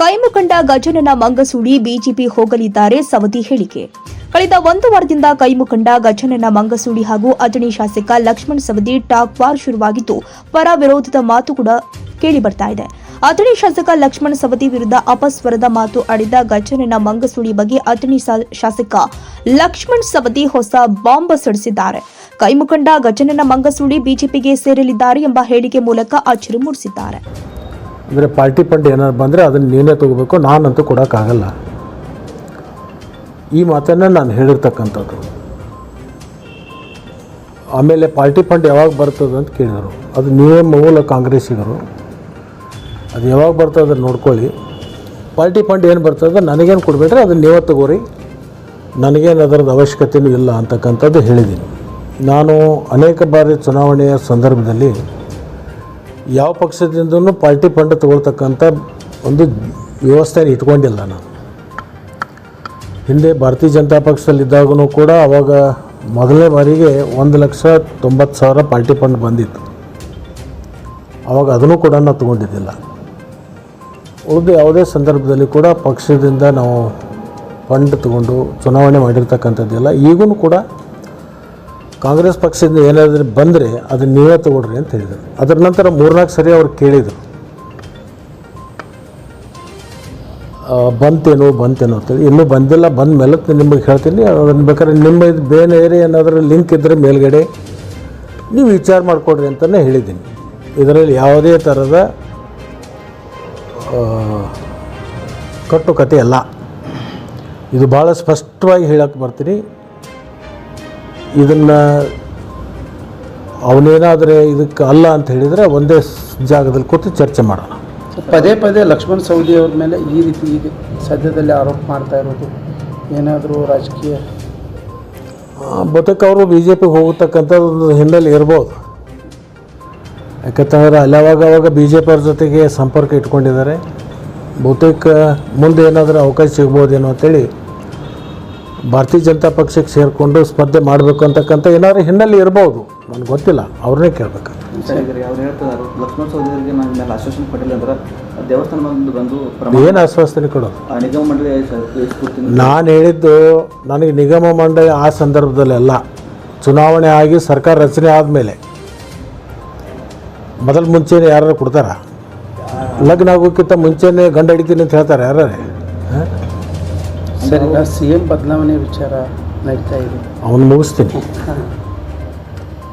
ಕೈಮುಖಂಡ Gajanan Mangasuli BJP ಹೋಗಲಿದ್ದಾರೆ ಸವದಿ ಹೇಳಿಕೆ. ಕಳೆದ ಒಂದು ವಾರದಿಂದ ಕೈಮುಖಂಡ ಗಜನನ ಮಂಗಸೂಳಿ ಹಾಗೂ ಅಥಣಿ ಶಾಸಕ ಲಕ್ಷ್ಮಣ ಸವದಿ ಟಾಕ್ ವಾರ್ ಶುರುವಾಗಿದ್ದು, ಪರ ವಿರೋಧದ ಮಾತು ಕೂಡ ಕೇಳಿ ಬರ್ತಾ ಇದೆ. ಅಥಣಿ ಶಾಸಕ ಲಕ್ಷ್ಮಣ್ ಸವದಿ ವಿರುದ್ಧ ಅಪಸ್ವರದ ಮಾತು ಆಡಿದ ಗಜನನ ಮಂಗಸೂಳಿ ಬಗ್ಗೆ ಅಥಣಿ ಶಾಸಕ ಲಕ್ಷ್ಮಣ್ ಸವದಿ ಹೊಸ ಬಾಂಬ್ ಸಡಿಸಿದ್ದಾರೆ. ಕೈಮುಖಂಡ ಗಜನನ ಮಂಗಸೂಳಿ ಬಿಜೆಪಿಗೆ ಸೇರಲಿದ್ದಾರೆ ಎಂಬ ಹೇಳಿಕೆ ಮೂಲಕ ಅಚ್ಚರಿ ಮೂಡಿಸಿದ್ದಾರೆ. ಅಂದರೆ ಪಾರ್ಟಿ ಫಂಡ್ ಏನಾದ್ರು ಬಂದರೆ ಅದನ್ನು ನೀನೇ ತೊಗೋಬೇಕು, ನಾನಂತೂ ಕೊಡೋಕ್ಕಾಗಲ್ಲ. ಈ ಮಾತನ್ನು ನಾನು ಹೇಳಿರ್ತಕ್ಕಂಥದ್ದು. ಆಮೇಲೆ ಪಾರ್ಟಿ ಫಂಡ್ ಯಾವಾಗ ಬರ್ತದೆ ಅಂತ ಕೇಳಿದರು. ಅದು ನೀವೇ ಮೂಲ ಕಾಂಗ್ರೆಸ್ಸಿಗರು. ಅದು ಯಾವಾಗ ಬರ್ತದೆ ನೋಡ್ಕೊಳ್ಳಿ. ಪಾರ್ಟಿ ಫಂಡ್ ಏನು ಬರ್ತದೆ ನನಗೇನು ಕೊಡಬೇಡ್ರಿ, ಅದನ್ನು ನೀವೇ ತಗೋರಿ. ನನಗೇನು ಅದರದ್ದು ಅವಶ್ಯಕತೆಯೂ ಇಲ್ಲ ಅಂತಕ್ಕಂಥದ್ದು ಹೇಳಿದ್ದೀನಿ. ನಾನು ಅನೇಕ ಬಾರಿ ಚುನಾವಣೆಯ ಸಂದರ್ಭದಲ್ಲಿ ಯಾವ ಪಕ್ಷದಿಂದನೂ ಪಾರ್ಟಿ ಫಂಡ್ ತಗೊಳ್ತಕ್ಕಂಥ ಒಂದು ವ್ಯವಸ್ಥೆನ ಇಟ್ಕೊಂಡಿಲ್ಲ ನಾನು. ಹಿಂದೆ ಭಾರತೀಯ ಜನತಾ ಪಕ್ಷದಲ್ಲಿದ್ದಾಗೂ ಕೂಡ ಅವಾಗ ಮೊದಲನೇ ಬಾರಿಗೆ ಒಂದು ಲಕ್ಷ ತೊಂಬತ್ತು ಸಾವಿರ ಪಾರ್ಟಿ ಫಂಡ್ ಬಂದಿತ್ತು. ಅವಾಗ ಅದನ್ನು ಕೂಡ ನಾವು ತೊಗೊಂಡಿದ್ದಿಲ್ಲ. ಉಳಿದು ಯಾವುದೇ ಸಂದರ್ಭದಲ್ಲಿ ಕೂಡ ಪಕ್ಷದಿಂದ ನಾವು ಫಂಡ್ ತಗೊಂಡು ಚುನಾವಣೆ ಮಾಡಿರ್ತಕ್ಕಂಥದ್ದಿಲ್ಲ ಈಗೂ ಕೂಡ ಕಾಂಗ್ರೆಸ್ ಪಕ್ಷದಿಂದ ಏನಾದರೂ ಬಂದರೆ ಅದನ್ನು ನೀವೇ ತಗೊಳ್ರಿ ಅಂತ ಹೇಳಿದರು. ಅದರ ನಂತರ ಮೂರ್ನಾಲ್ಕು ಸರಿ ಅವ್ರು ಕೇಳಿದರು. ಬಂತೇನೋ ಬಂತೇನೋ ಅಂತೇಳಿ ಇನ್ನೂ ಬಂದಿಲ್ಲ, ಬಂದ ಮೇಲೆ ನಿಮಗೆ ಹೇಳ್ತೀನಿ. ಅದನ್ನು ಬೇಕಾದ್ರೆ ನಿಮ್ಮ ಇದು ಬೇರೆ ಏನಾದರೂ ಲಿಂಕ್ ಇದ್ದರೆ ಮೇಲ್ಗಡೆ ನೀವು ವಿಚಾರ ಮಾಡಿಕೊಡ್ರಿ ಅಂತಲೇ ಹೇಳಿದ್ದೀನಿ. ಇದರಲ್ಲಿ ಯಾವುದೇ ಥರದ ಕಟ್ಟುಕತೆ ಕಟ್ಟು ಕತೆ ಅಲ್ಲ. ಇದು ಭಾಳ ಸ್ಪಷ್ಟವಾಗಿ ಹೇಳಕ್ಕೆ ಬರ್ತೀನಿ. ಇದನ್ನು ಅವನೇನಾದರೆ ಇದಕ್ಕೆ ಅಲ್ಲ ಅಂತ ಹೇಳಿದರೆ ಒಂದೇ ಜಾಗದಲ್ಲಿ ಕೂತು ಚರ್ಚೆ ಮಾಡೋಣ. ಪದೇ ಪದೇ ಲಕ್ಷ್ಮಣ್ ಸವದಿ ಅವ್ರ ಮೇಲೆ ಈ ರೀತಿ ಈಗ ಸದ್ಯದಲ್ಲಿ ಆರೋಪ ಮಾಡ್ತಾ ಇರೋದು ಏನಾದರೂ ರಾಜಕೀಯ? ಬಹುತೇಕ ಅವರು ಬಿ ಜೆ ಪಿಗೆ ಹೋಗತಕ್ಕಂಥದ್ದು ಒಂದು ಹಿನ್ನೆಲೆ ಇರ್ಬೋದು. ಯಾಕಂತಂದ್ರೆ ಅಲ್ಲಿ ಅವಾಗ ಅವಾಗ ಬಿ ಜೆ ಪಿಯವ್ರ ಜೊತೆಗೆ ಸಂಪರ್ಕ ಇಟ್ಕೊಂಡಿದ್ದಾರೆ. ಬಹುತೇಕ ಮುಂದೆ ಏನಾದರೂ ಅವಕಾಶ ಸಿಗ್ಬೋದೇನೋ ಅಂತೇಳಿ ಭಾರತೀಯ ಜನತಾ ಪಕ್ಷಕ್ಕೆ ಸೇರಿಕೊಂಡು ಸ್ಪರ್ಧೆ ಮಾಡಬೇಕು ಅಂತಕ್ಕಂಥ ಏನಾದ್ರು ಹಿನ್ನೆಲೆ ಇರ್ಬೋದು. ನನಗೆ ಗೊತ್ತಿಲ್ಲ. ಅವ್ರನ್ನೇ ಕೇಳಬೇಕು ಲಕ್ಷ್ಮಣ ಮೇಲೆ ಆಶ್ವಾಸನೆ ಕೊಟ್ಟಿಲ್ಲ ಅಂದ್ರೆ ದೇವಸ್ಥಾನ ಬಂದು ಏನು ಆಶ್ವಾಸನೆ ಕೊಡೋದು? ನಿಗಮ ಮಂಡಳಿ ನಾನು ಹೇಳಿದ್ದು ನನಗೆ ನಿಗಮ ಮಂಡಳಿ ಆ ಸಂದರ್ಭದಲ್ಲೆಲ್ಲ ಚುನಾವಣೆ ಆಗಿ ಸರ್ಕಾರ ರಚನೆ ಆದಮೇಲೆ. ಮೊದಲು ಮುಂಚೆನೇ ಯಾರು ಕೊಡ್ತಾರ? ಲಗ್ನ ಆಗೋಕ್ಕಿಂತ ಮುಂಚೆನೇ ಗಂಡ ಹಿಡಿತೀನಿ ಅಂತ ಹೇಳ್ತಾರೆ ಯಾರೇ ಸರ್ ಈಗ ಸಿ ಎಂ ಬದಲಾವಣೆ ವಿಚಾರ ನಡೀತಾ ಇದೆ. ಅವನು ಮುಗಿಸ್ತೀನಿ.